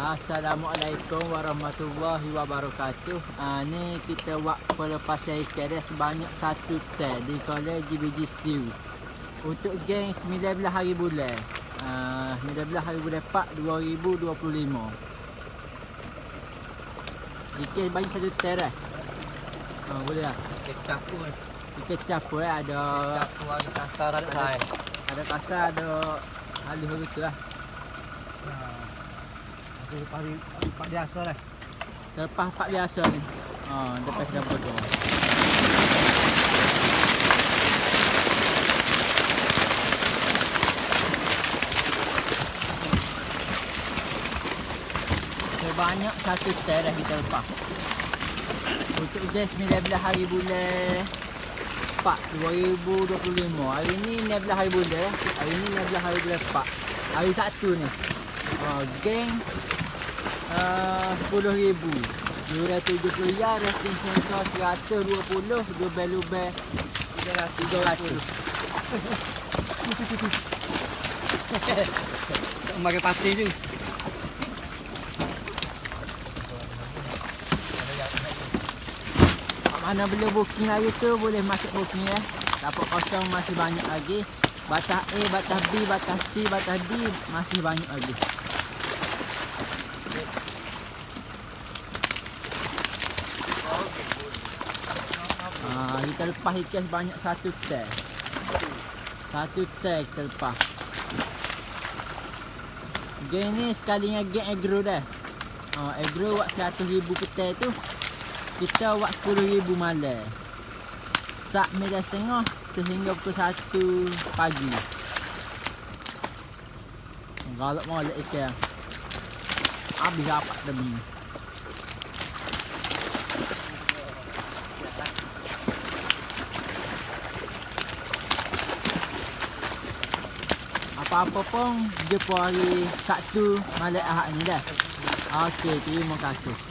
Assalamualaikum warahmatullahi wabarakatuh. Ah ni kita buat pelepasan ikan dia sebanyak satu tel di kolej GBG Stew. Untuk geng 19 hari bulan. Ah 19 hari bulan 4 2025. Ikan banyak satu tel dah. Ah boleh lah. Kecap pun. Ikan capur eh ada Kecap tu ada kasar ada saya. ada kasar ada halus gitu lah. Jadi pari pak biasa lah. Lepas pak biasa ni. Ha, lepas dah bodoh. Sebanyak satu tel dah kita lepas. Untuk je 19 hari bulan 4 2025. Hari ni 19 hari bulan. eh. Hari ni 19 hari bulan 4. Hari Sabtu ni. Oh, geng uh, 10 ribu. 270 ya, resting sensor 120, lubel-lubel 300. Makan pasti tu. Mana boleh booking hari tu boleh masuk booking ya. Dapat kosong masih banyak lagi. Batas A, batas B, batas C, batas D masih banyak lagi. Kita lepas ikan banyak satu tel. Satu tel kita lepas. Geng ni sekali dengan geng agro dah. Ah, agro buat 100,000 petai tu kita buat 10,000 malam. Tak meja setengah sehingga pukul 1 pagi. Galak molek ikan. Habis dapat demi. Apa-apa pun jumpa hari Sabtu malam Ahad ni dah. Okey, terima kasih.